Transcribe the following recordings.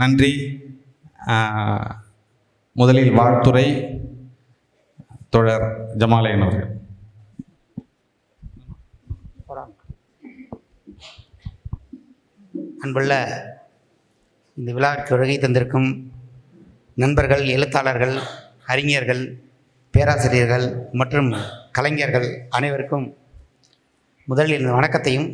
நன்றி. முதலில் வாழ்த்துறை தொடர் ஜமாலயன் அவர்கள். அன்புள்ள இந்த விழாவிற்கு வருகை தந்திருக்கும் நண்பர்கள் எழுத்தாளர்கள் அறிஞர்கள் பேராசிரியர்கள் மற்றும் கலைஞர்கள் அனைவருக்கும் முதலில் வணக்கத்தையும்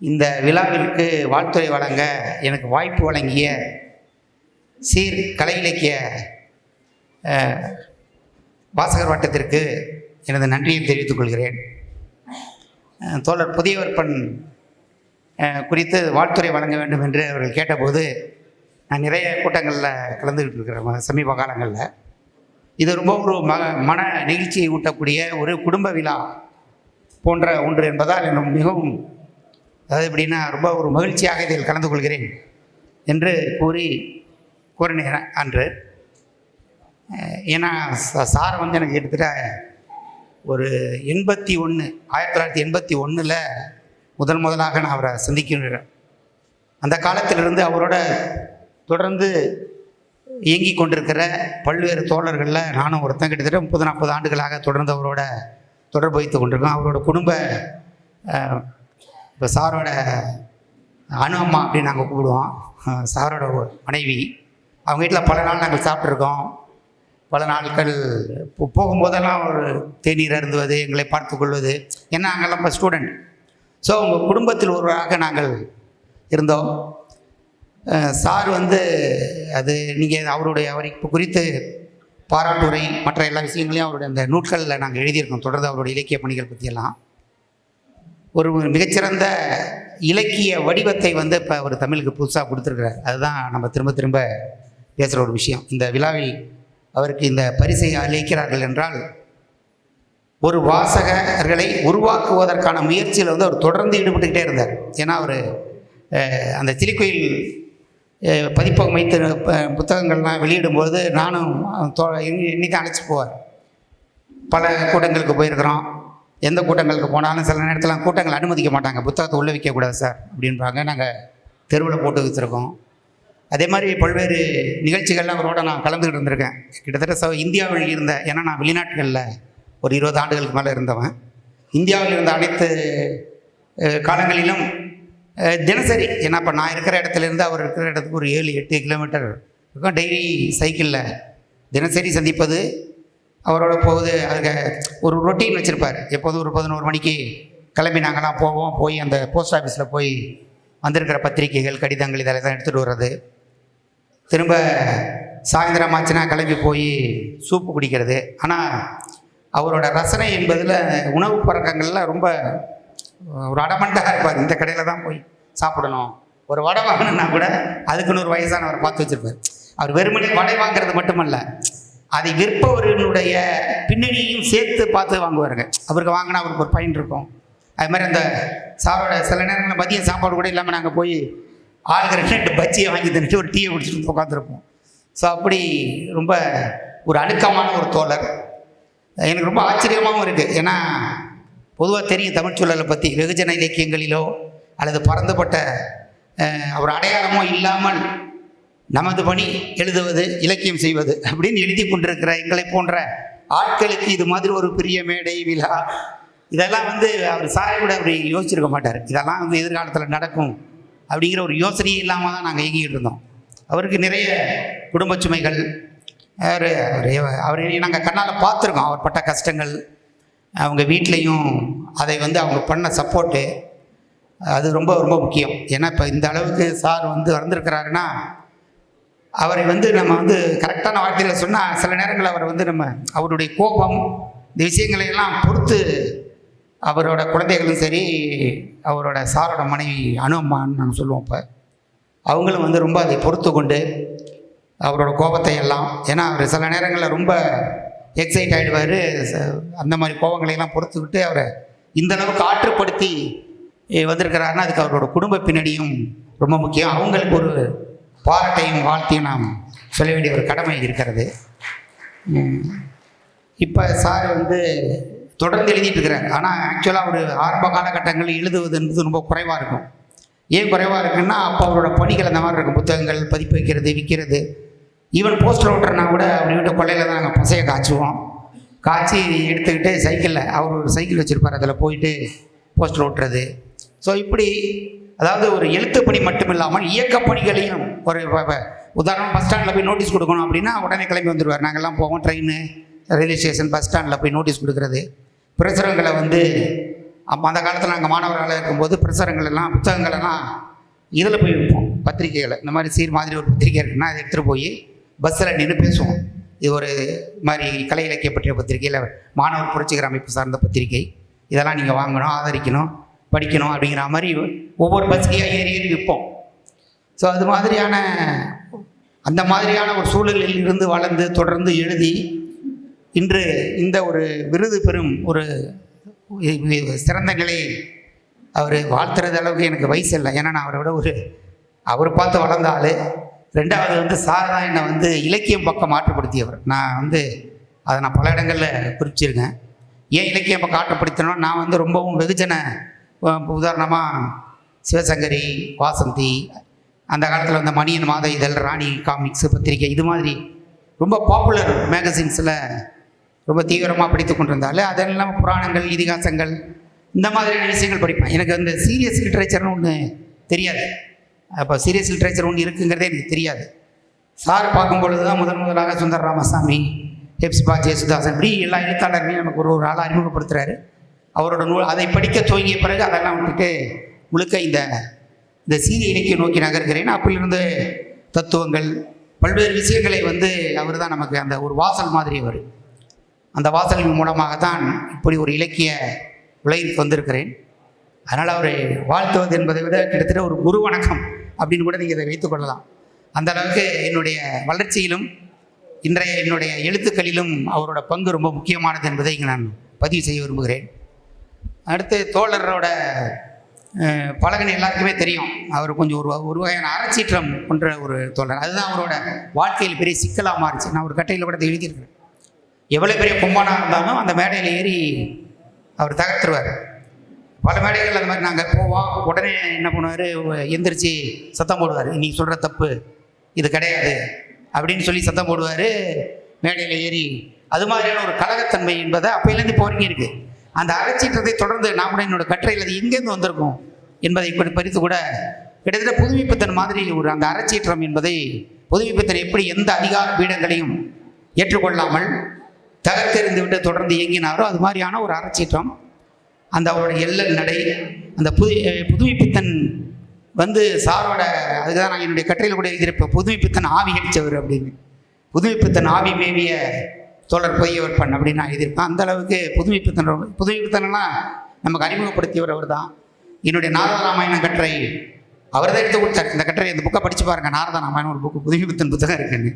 இந்த விழாவிற்கு வாழ்த்துறை வழங்க எனக்கு வாய்ப்பு வழங்கிய சீர் கலை இலக்கிய வாசகர் வட்டத்திற்கு எனது நன்றியை தெரிவித்துக் கொள்கிறேன். தோழர் புதியவர்பன் அஹ், குறித்து வாழ்த்துறை வழங்க வேண்டும் என்று அவர்கள் கேட்டபோது நான் நிறைய கூட்டங்களில் கலந்துக்கிட்டு இருக்கிறேன் சமீப காலங்களில். இது ரொம்ப ஒரு ம மன நெகிழ்ச்சியை ஊட்டக்கூடிய ஒரு குடும்ப விழா போன்ற ஒன்று என்பதால் எனக்கு மிகவும் அதாவது எப்படின்னா ரொம்ப ஒரு மகிழ்ச்சியாக இதில் கலந்து கொள்கிறேன் என்று கூறி கூறினேன் அன்று. ஏன்னா சார் வந்து எனக்கு கிட்டத்தட்ட ஒரு எண்பத்தி ஒன்று ஆயிரத்தி தொள்ளாயிரத்தி எண்பத்தி ஒன்றில் முதன் முதலாக நான் அவரை சந்திக்கிறேன் அந்த காலத்திலிருந்து அவரோட தொடர்ந்து இயங்கி கொண்டிருக்கிற பல்வேறு தோழர்களில் நானும் ஒருத்தன் கிட்டத்தட்ட முப்பது நாற்பது ஆண்டுகளாக தொடர்ந்து அவரோட தொடர்பு வைத்து கொண்டிருக்கோம். அவரோட குடும்ப இப்போ சாரோட அனு அம்மா அப்படின்னு நாங்கள் கூப்பிடுவோம். சாரோட ஒரு மனைவி. அவங்க வீட்டில் பல நாள் நாங்கள் சாப்பிட்ருக்கோம் பல நாட்கள் போகும்போதெல்லாம் ஒரு தேநீர் அருந்துவது எங்களை பார்த்து கொள்வது. ஏன்னா நாங்கள்லாம் இப்போ ஸ்டூடெண்ட் ஸோ உங்கள் குடும்பத்தில் ஒருவராக நாங்கள் இருந்தோம். சார் வந்து அது நீங்கள் அவருடைய அவரை இப்போ குறித்து பாராட்டுரை மற்ற எல்லா விஷயங்களையும் அவருடைய அந்த நூட்களில் நாங்கள் எழுதியிருக்கோம். தொடர்ந்து அவருடைய இலக்கிய பணிகள் பற்றியெல்லாம் ஒரு மிகச்சிறந்த இலக்கிய வடிவத்தை வந்து இப்போ அவர் தமிழுக்கு புதுசாக கொடுத்துருக்கிறார். அதுதான் நம்ம திரும்ப திரும்ப பேசுகிற ஒரு விஷயம். இந்த விழாவில் அவருக்கு இந்த பரிசை அளிக்கிறார்கள் என்றால் ஒரு வாசகர்களை உருவாக்குவதற்கான முயற்சியில் வந்து அவர் தொடர்ந்து ஈடுபட்டுக்கிட்டே இருந்தார். ஏன்னா அவர் அந்த சிலிக்கோயில் பதிப்பகம் வைத்த புத்தகங்கள்லாம் வெளியிடும்போது நானும் என்னை இன்னைக்கு அழைச்சி போவார். பல கூட்டங்களுக்கு போயிருக்கிறோம். எந்த கூட்டங்களுக்கு போனாலும் சில நேரத்தில் கூட்டங்கள் அனுமதிக்க மாட்டாங்க. புத்தகத்தை உள்ளே வைக்கக்கூடாது சார் அப்படின்றாங்க. நாங்கள் தெருவில் போட்டு வச்சுருக்கோம். அதே மாதிரி பல்வேறு நிகழ்ச்சிகள்லாம் அவரோட நான் கலந்துக்கிட்டு இருந்திருக்கேன். கிட்டத்தட்ட ச இந்தியாவில் இருந்த ஏன்னா நான் வெளிநாட்டுகளில் ஒரு இருபது ஆண்டுகளுக்கு மேலே இருந்தவன். இந்தியாவில் இருந்த அனைத்து காலங்களிலும் தினசரி ஏன்னா இப்போ நான் இருக்கிற இடத்துல இருந்து அவர் இருக்கிற இடத்துக்கு ஒரு ஏழு எட்டு கிலோமீட்டர் இருக்கும். டெய்லி சைக்கிளில் தினசரி சந்திப்பது அவரோட போகுது அதுக்கு ஒரு ரொட்டீன் வச்சுருப்பார். எப்போதும் ஒரு பதினோரு மணிக்கு கிளம்பி நாங்கள்லாம் போவோம் போய் அந்த போஸ்ட் ஆஃபீஸில் போய் வந்திருக்கிற பத்திரிகைகள் கடிதங்கள் இதெல்லாம் தான் எடுத்துகிட்டு வர்றது. திரும்ப சாயந்தரம் ஆச்சுன்னா கிளம்பி போய் சூப்பு குடிக்கிறது. ஆனால் அவரோட ரசனை என்பதில் உணவு பழக்கங்கள்லாம் ரொம்ப ஒரு அடமண்டாக இருப்பார். இந்த கடையில் தான் போய் சாப்பிடணும். ஒரு வடை வாங்கணுன்னா கூட அதுக்குன்னு ஒரு வயசானவர் பார்த்து வச்சுருப்பார். அவர் வெறுமனே வடை வாங்குறது மட்டுமல்ல அதை விற்பவர்களுடைய பின்னணியையும் சேர்த்து பார்த்து வாங்குவாருங்க. அவருக்கு வாங்கினா அவருக்கு ஒரு பயன் இருக்கும். அது மாதிரி அந்த சாரோட சில நேரங்களில் மதியம் சாப்பாடு கூட இல்லாமல் நாங்கள் போய் ஆளுக்கு ரெண்டு பஜ்ஜியை வாங்கி தின்னுட்டு ஒரு டீயை குடிச்சிட்டு உட்காந்துருப்போம் ஸோ அப்படி ரொம்ப ஒரு அழுக்கமான ஒரு தோழர். எனக்கு ரொம்ப ஆச்சரியமாகவும் இருக்குது ஏன்னா பொதுவாக தெரியும் தமிழ்ச்சூழலை பற்றி வெகுஜன இலக்கியங்களிலோ அல்லது பறந்துபட்ட அவர் ஒரு அடையாளமோ இல்லாமல் நமது பணி எழுதுவது இலக்கியம் செய்வது அப்படின்னு எழுதி கொண்டிருக்கிற எங்களை போன்ற ஆட்களுக்கு இது மாதிரி ஒரு பெரிய மேடை விழா இதெல்லாம் வந்து அவர் சாரை கூட அப்படி யோசிச்சிருக்க மாட்டார். இதெல்லாம் வந்து எதிர்காலத்தில் நடக்கும் அப்படிங்கிற ஒரு யோசனையே இல்லாமல் தான் நாங்கள் இயங்கிட்டு இருந்தோம். அவருக்கு நிறைய குடும்ப சுமைகள் அவர் அவர் அவர் நாங்கள் கண்ணால் பார்த்துருக்கோம். அவர் பட்ட கஷ்டங்கள் அவங்க வீட்லேயும் அதை வந்து அவங்க பண்ண சப்போர்ட்டு அது ரொம்ப ரொம்ப முக்கியம். ஏன்னா இப்போ இந்த அளவுக்கு சார் வந்து வந்திருக்கிறாருன்னா அவரை வந்து நம்ம வந்து கரெக்டான வார்த்தையில் சொன்னால் சில நேரங்கள் அவர் வந்து நம்ம அவருடைய கோபம் இந்த விஷயங்களை எல்லாம் பொறுத்து அவரோட குழந்தைகளும் சரி அவரோட சாரோட மனைவி அனுமான்னு நாங்கள் சொல்லுவோம் இப்போ அவங்களும் வந்து ரொம்ப அதை பொறுத்து கொண்டு அவரோட கோபத்தை எல்லாம் ஏன்னா அவர் சில நேரங்களில் ரொம்ப எக்ஸைட் ஆகிடுவார் அந்த மாதிரி கோபங்களையெல்லாம் பொறுத்துக்கிட்டு அவரை இந்த அளவுக்கு ஆற்றுப்படுத்தி வந்திருக்கிறாருன்னா அதுக்கு அவரோட குடும்ப பின்னணியும் ரொம்ப முக்கியம். அவங்களுக்கு ஒரு பாராட்டையும் வாழ்த்தையும் நாம் சொல்ல வேண்டிய ஒரு கடமை இருக்கிறது. இப்போ சார் வந்து தொடர்ந்து எழுதிட்டு இருக்கிறார். ஆனால் ஆக்சுவலாக ஒரு ஆரம்ப காலகட்டங்களில் எழுதுவது என்பது ரொம்ப குறைவாக இருக்கும். ஏன் குறைவாக இருக்குன்னா அப்போ அவரோட பணிகள் அந்த மாதிரி இருக்கும். புத்தகங்கள் பதிப்பு வைக்கிறது விற்கிறது. ஈவன் போஸ்டர் ஓட்டுறனா கூட அப்படி விட்டு கொள்ளையில் தான் நாங்கள் பசையை காய்ச்சுவோம். காய்ச்சி எடுத்துக்கிட்டு சைக்கிளில் அவர் ஒரு சைக்கிள் வச்சுருப்பார். அதில் போயிட்டு போஸ்டர் ஓட்டுறது. ஸோ இப்படி அதாவது ஒரு எழுத்துப்பணி மட்டுமில்லாமல் மட்டும் இல்லாமல் ஒரு உதாரணம் பஸ் ஸ்டாண்டில் போய் நோட்டீஸ் கொடுக்கணும் அப்படின்னா உடனே கிளம்பி வந்துடுவார் நாங்கள்லாம் போவோம் ட்ரெயின் ரயில்வே ஸ்டேஷன் பஸ் ஸ்டாண்டில் போய் நோட்டீஸ் கொடுக்குறது. பிரசுரங்களை வந்து அப்போ அந்த காலத்தில் நாங்கள் மாணவர்களாக இருக்கும்போது பிரசுரங்கள் எல்லாம் புத்தகங்கள் எல்லாம் இதில் போய் விற்போம் பத்திரிகைகளை. இந்த மாதிரி சீர் மாதிரி ஒரு பத்திரிகை இருக்குன்னா அதை எடுத்துகிட்டு போய் பஸ்ஸில் நின்று பேசுவோம். இது ஒரு மாதிரி கலை இலக்கிய பற்றிய பத்திரிகையில் மாணவர் புரட்சிகர அமைப்பு சார்ந்த பத்திரிகை. இதெல்லாம் நீங்கள் வாங்கணும் ஆதரிக்கணும். படிக்கணும் அப்படிங்கிற மாதிரி ஒவ்வொரு பஸ்கையாக ஏறி ஏறி விற்போம். ஸோ அது மாதிரியான அந்த மாதிரியான ஒரு சூழலில் இருந்து வளர்ந்து தொடர்ந்து எழுதி இன்று இந்த ஒரு விருது பெறும் ஒரு சிறந்த நிலையை அவர் வாழ்த்துறது அளவுக்கு எனக்கு வயசு இல்லை. ஏன்னா நான் அவரை விட ஒரு அவர் பார்த்து வளர்ந்த ஆள். ரெண்டாவது வந்து சார் தான் என்னை வந்து இலக்கியம் பக்கம் மாற்றுப்படுத்தியவர் நான் வந்து அதை நான் பல இடங்களில் குறிச்சிருக்கேன் ஏன் இலக்கியம் பக்கம் ஆட்டப்படுத்தணும் நான் வந்து ரொம்பவும் வெகுஜன உதாரணமாக சிவசங்கரி வாசந்தி அந்த காலத்தில் வந்த மணியன் மாத இதழ் ராணி காமிக்ஸ் பத்திரிகை இது மாதிரி ரொம்ப பாப்புலர் மேகசின்ஸில் ரொம்ப தீவிரமாக படித்து கொண்டிருந்தாலே அதெல்லாம் புராணங்கள் இதிகாசங்கள் இந்த மாதிரியான விஷயங்கள் படிப்பேன். எனக்கு அந்த சீரியஸ் லிட்ரேச்சர்னு ஒன்று தெரியாது. அப்போ சீரியஸ் லிட்ரேச்சர் ஒன்று இருக்குங்கிறதே எனக்கு தெரியாது. சார் பார்க்கும்பொழுது தான் முதன் முதலாக சுந்தர் ராமசாமி ஹெப்ஸ்பா ஜெயசுதாசன் இப்படி எல்லா எழுத்தாளர்களையும் நமக்கு ஒரு ஒரு ஆளாக அறிமுகப்படுத்துகிறாரு அவரோட நூல் அதை படிக்க துவங்கிய பிறகு அதெல்லாம் விட்டுட்டு முழுக்க இந்த இந்த சீரிய இலக்கியம் நோக்கி நகர்கிறேன். அப்பிலிருந்து தத்துவங்கள் பல்வேறு விஷயங்களை வந்து அவர் தான் நமக்கு அந்த ஒரு வாசல் மாதிரி அவர். அந்த வாசலின் மூலமாகத்தான் இப்படி ஒரு இலக்கிய உலகிற்கு வந்திருக்கிறேன். அதனால் அவரை வாழ்த்துவது என்பதை விட கிட்டத்தட்ட ஒரு குரு வணக்கம் அப்படின்னு கூட நீங்கள் இதை வைத்துக்கொள்ளலாம் அந்த அளவுக்கு என்னுடைய வளர்ச்சியிலும் இன்றைய என்னுடைய எழுத்துக்களிலும் அவரோட பங்கு ரொம்ப முக்கியமானது என்பதை இங்கே நான் பதிவு செய்ய விரும்புகிறேன். அடுத்து தோழரோட பழகின எல்லாருக்குமே தெரியும். அவர் கொஞ்சம் ஒரு ஒரு வகையான அறச்சீற்றம் கொன்ற ஒரு தோழர். அதுதான் அவரோட வாழ்க்கையில் பெரிய சிக்கலாக மாறிச்சு. நான் ஒரு கட்டையில் கூட அதை எவ்வளோ பெரிய பொம்மானாக இருந்தாலும் அந்த மேடையில் ஏறி அவர் தகர்த்துருவார். பல மேடைகள் அந்த மாதிரி நாங்கள் போவோம். உடனே என்ன பண்ணுவார்? எந்திரிச்சு சத்தம் போடுவார். நீ சொல்கிற தப்பு இது கிடையாது அப்படின்னு சொல்லி சத்தம் போடுவார். மேடையில் ஏறி. அது மாதிரியான ஒரு கழகத்தன்மை என்பதை அப்போலேருந்து இப்போ வரைக்கும் இருக்குது அந்த அகச்சீற்றத்தை தொடர்ந்து நான் என்னோட கட்டுரையில் அது எங்கேருந்து வந்திருக்கும் என்பதை இப்படி பறித்து கூட கிட்டத்தட்ட புதுமைப்பித்தன் மாதிரி ஒரு அந்த அறச்சீற்றம் என்பதை புதுமைப்பித்தன் எப்படி எந்த அதிகார பீடங்களையும் ஏற்றுக்கொள்ளாமல் தகர்த்தெறிந்து விட்டு தொடர்ந்து இயங்கினாரோ அது மாதிரியான ஒரு அறச்சீற்றம். அந்த அவரோட எல்லல் நடை அந்த புது புதுமைப்பித்தன் வந்து சாரோட அதுதான் நான் என்னுடைய கட்டையில் கூட எழுதியிருப்பேன் புதுமைப்பித்தன் ஆவி அடித்தவர் அப்படின்னு. புதுமைப்பித்தன் ஆவி மேவிய தோழர் பொய்யவர் பண்ண அப்படின்னு நான் எழுதியிருப்பேன் அந்த அளவுக்கு புதுமைப்பித்தன் ரொம்ப- புதுமைப்பித்தனெல்லாம் நமக்கு அறிமுகப்படுத்தியவர் அவர் தான். என்னுடைய நாரத ராமாயணம் கட்டுரை அவர் தான் எடுத்து கொடுத்தார். இந்த கட்டுரை இந்த புக்கை படித்து பாருங்க. நாரத ராமாயணம் ஒரு புக்கு புதுமைப்பித்தன் புத்தகம் இருக்குன்னு.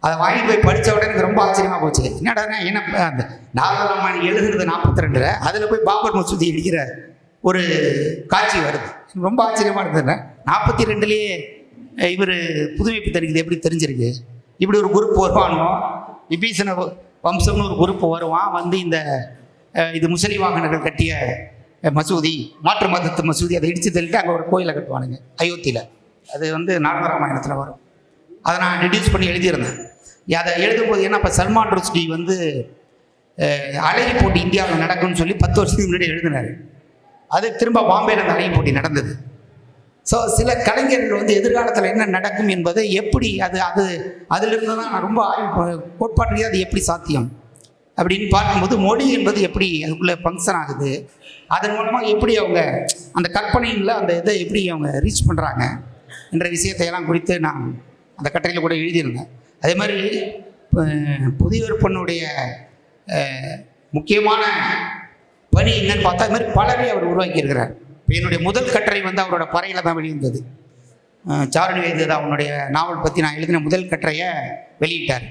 அதை வாங்கி போய் படித்த உடனே எனக்கு ரொம்ப ஆச்சரியமாக போச்சு. என்னடா என்ன அந்த நாரத ராமாயணம் எழுதுனது நாற்பத்தி ரெண்டில் அதில் போய் பாபர் மசூதி எழுகிற ஒரு காட்சி வருது. ரொம்ப ஆச்சரியமாக இருந்தது. நாற்பத்தி ரெண்டுலேயே இவர் புதுமைப்பு இது எப்படி தெரிஞ்சிருக்கு? இப்படி ஒரு குரூப் வருவானோ விபீஷண வம்சம்னு ஒரு குரூப் வருவான். வந்து இந்த இது முசலி வாகனங்கள் கட்டிய மசூதி மாற்று மதத்து மசூதி அதை இடித்து தள்ளிட்டு அங்கே ஒரு கோயிலை கட்டுவானுங்க அயோத்தியில். அது வந்து நாரத ராமாயணத்தில் வரும். அதை நான் ரெடியூஸ் பண்ணி எழுதியிருந்தேன். அதை எழுதும்போது ஏன்னா இப்போ சல்மான் ருஷ்டி வந்து அழகி போட்டி இந்தியாவில் நடக்கும்னு சொல்லி பத்து வருஷத்துக்கு முன்னாடி எழுதினார். அது திரும்ப பாம்பேயில் அந்த அழகி போட்டி நடந்தது. ஸோ சில கலைஞர்கள் வந்து எதிர்காலத்தில் என்ன நடக்கும் என்பதை எப்படி அது அது அதிலிருந்து தான் ரொம்ப ஆய்வு கோட்பாட்டு அது எப்படி சாத்தியம்? அப்படின்னு பார்க்கும்போது மொழி என்பது எப்படி அதுக்குள்ளே ஃபங்க்ஷன் ஆகுது? அதன் மூலமாக எப்படி அவங்க அந்த கற்பனையில் அந்த இதை எப்படி அவங்க ரீச் பண்ணுறாங்க என்ற விஷயத்தையெல்லாம் குறித்து நான் அந்த கட்டுரையில் கூட எழுதியிருந்தேன். அதே மாதிரி புதியவர் பொண்ணுடைய முக்கியமான பணி என்னன்னு பார்த்தா அது மாதிரி பலரை அவர் உருவாக்கியிருக்கிறார். இப்போ என்னுடைய முதல் கட்டுரை வந்து அவரோட பறையில் தான் வெளியிருந்தது சாரணி சாருணி அவனுடைய நாவல் பற்றி நான் எழுதின முதல் கட்டுரையை வெளியிட்டார்.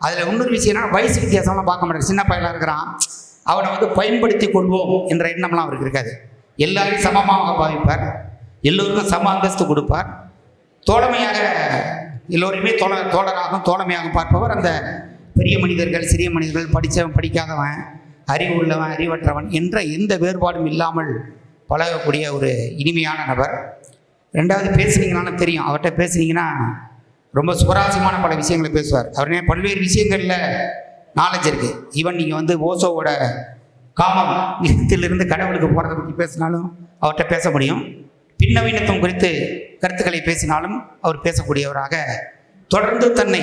அதில் இன்னொரு விஷயம் வயசு வித்தியாசம்லாம் பார்க்க மாட்டார். சின்ன பையலாக இருக்கிறான். அவனை வந்து பயன்படுத்தி கொள்வோம் என்ற எண்ணம்லாம் அவருக்கு இருக்காது. எல்லாரையும் சமமாக பாவிப்பார். எல்லோருக்கும் சம அந்தஸ்து கொடுப்பார். தோழமையாக எல்லோரையுமே தோழ தோழராகவும் தோழமையாகவும் பார்ப்பவர் அந்த பெரிய மனிதர்கள் சிறிய மனிதர்கள் படித்தவன் படிக்காதவன் அறிவு உள்ளவன் அறிவற்றவன் என்ற எந்த வேறுபாடும் இல்லாமல் பழகக்கூடிய ஒரு இனிமையான நபர். ரெண்டாவது பேசுனீங்கனாலும் தெரியும். அவர்கிட்ட பேசுனீங்கன்னா ரொம்ப சுவராசியமான பல விஷயங்களை பேசுவார். அவருடைய பல்வேறு விஷயங்களில் நாலேஜ் இருக்குது ஈவன் நீங்கள் வந்து ஓசோவோட காமம் இருந்து கடவுளுக்கு போகிறத பற்றி பேசினாலும் அவர்கிட்ட பேச முடியும். பின்னவீனத்துவம் குறித்து கருத்துக்களை பேசினாலும் அவர் பேசக்கூடியவராக தொடர்ந்து தன்னை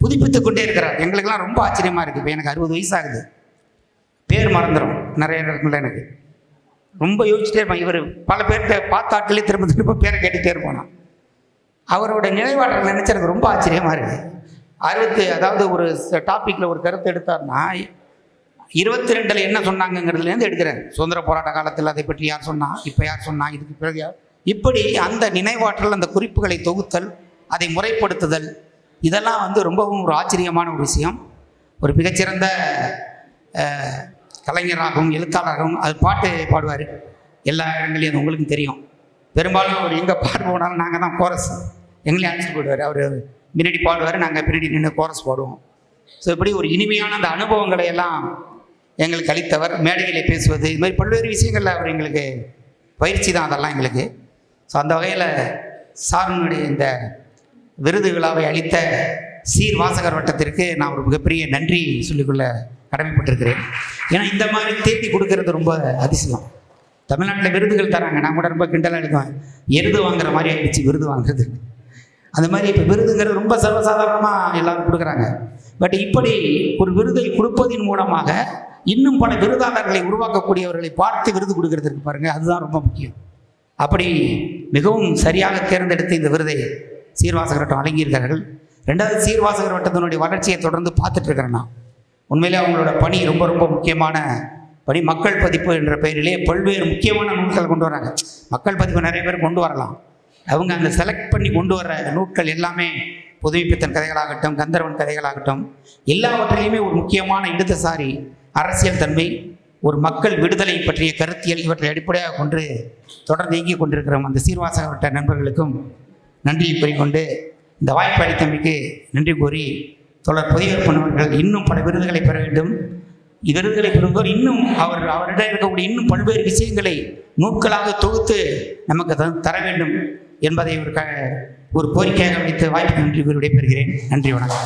புதுப்பித்து கொண்டே இருக்கிறார். எங்களுக்கெல்லாம் ரொம்ப ஆச்சரியமாக இருக்குது இப்போ எனக்கு அறுபது வயசு ஆகுது. பேர் மறந்துடும் நிறைய இடங்கள்ல எனக்கு. ரொம்ப யோசிச்சுட்டே இருப்பான் இவர் பல பேர்கிட்ட பார்த்தாட்டிலே திரும்ப திரும்ப பேரை கேட்டுகிட்டே இருப்போம் அவரோட நினைவாற்றல் நினைச்சு எனக்கு ரொம்ப ஆச்சரியமாக இருக்குது அறுபத்து அதாவது ஒரு டாப்பிக்கில் ஒரு கருத்து எடுத்தார்னா இருபத்தி ரெண்டில் என்ன சொன்னாங்கங்கிறதுலேருந்து எடுக்கிறேன். சுதந்திர போராட்ட காலத்தில் அதை பற்றி யார் சொன்னா இப்போ யார் சொன்னா இதுக்கு பிறகு யார்? இப்படி அந்த நினைவாற்றல் அந்த குறிப்புகளை தொகுத்தல் அதை முறைப்படுத்துதல் இதெல்லாம் வந்து ரொம்பவும் ஒரு ஆச்சரியமான ஒரு விஷயம். ஒரு மிகச்சிறந்த கலைஞராகவும் எழுத்தாளராகவும் அது பாட்டு பாடுவார். எல்லா இடங்களையும் அது உங்களுக்கு தெரியும். பெரும்பாலும் அவர் எங்கே பாடு போனாலும் நாங்கள் தான் கோரஸ் எங்களையும் அழைச்சிட்டு போயிடுவார். அவர் பின்னாடி பாடுவார் நாங்கள் பின்னாடி நின்று கோரஸ் பாடுவோம். ஸோ இப்படி ஒரு இனிமையான அந்த அனுபவங்களை எல்லாம் எங்களுக்கு அளித்தவர். மேடைகளை பேசுவது இது மாதிரி பல்வேறு விஷயங்களில் அவர் எங்களுக்கு பயிற்சி தான் அதெல்லாம் எங்களுக்கு. ஸோ அந்த வகையில் சாரனுடைய இந்த விருது விழாவை அளித்த சீர் வாசகர் வட்டத்திற்கு நான் ஒரு மிகப்பெரிய நன்றி சொல்லிக்கொள்ள கடமைப்பட்டிருக்கிறேன். ஏன்னா இந்த மாதிரி தேடி கொடுக்கறது ரொம்ப அதிசயம். தமிழ்நாட்டில் விருதுகள் தராங்க. நான் கூட ரொம்ப கிண்டலாக எடுக்குவேன் எருது வாங்குற மாதிரி ஆயிடுச்சு விருது வாங்குறது. அந்த மாதிரி இப்போ விருதுங்கிறது ரொம்ப சர்வசாதாரணமாக எல்லாரும் கொடுக்குறாங்க. பட் இப்படி ஒரு விருதை கொடுப்பதின் மூலமாக இன்னும் பல விருதாளர்களை உருவாக்கக்கூடியவர்களை பார்த்து விருது கொடுக்கறதுக்கு பாருங்கள் அதுதான் ரொம்ப முக்கியம். அப்படி மிகவும் சரியாக தேர்ந்தெடுத்து இந்த விருதை சீர்வாசகர் வட்டம் வழங்கியிருக்கிறார்கள். ரெண்டாவது சீர்வாசகர் வட்டத்தினுடைய வளர்ச்சியை தொடர்ந்து பார்த்துட்டு இருக்கிறேன் நான். உண்மையிலே அவங்களோட பணி ரொம்ப ரொம்ப முக்கியமான பணி. மக்கள் பதிப்பு என்ற பெயரிலே பல்வேறு முக்கியமான நூல்கள் கொண்டு வராங்க. மக்கள் பதிப்பு நிறைய பேர் கொண்டு வரலாம். அவங்க அந்த செலக்ட் பண்ணி கொண்டு வர நூட்கள் எல்லாமே புதுமைப்பித்தன் கதைகளாகட்டும் கந்தர்வன் கதைகளாகட்டும் எல்லாவற்றிலையுமே ஒரு முக்கியமான இடதுசாரி அரசியல் தன்மை ஒரு மக்கள் விடுதலை பற்றிய கருத்தியல் இவற்றை அடிப்படையாக கொண்டு தொடர்ந்து இயங்கிக் கொண்டிருக்கிறோம். அந்த சீர்வாசகப்பட்ட நண்பர்களுக்கும் நன்றியை கூறிக்கொண்டு இந்த வாய்ப்பு அளித்தமைக்கு நன்றி கூறி தொடர் பதிவேற்பனவர்கள் இன்னும் பல விருதுகளை பெற வேண்டும். விருதுகளை பெறுவோர் இன்னும் அவர் அவரிடம் இருக்கக்கூடிய இன்னும் பல்வேறு விஷயங்களை நூட்களாக தொகுத்து நமக்கு த- தர வேண்டும் என்பதை ஒரு க ஒரு கோரிக்கையாக வைத்து வாய்ப்பு நன்றி கூறி விடைபெறுகிறேன். நன்றி வணக்கம்.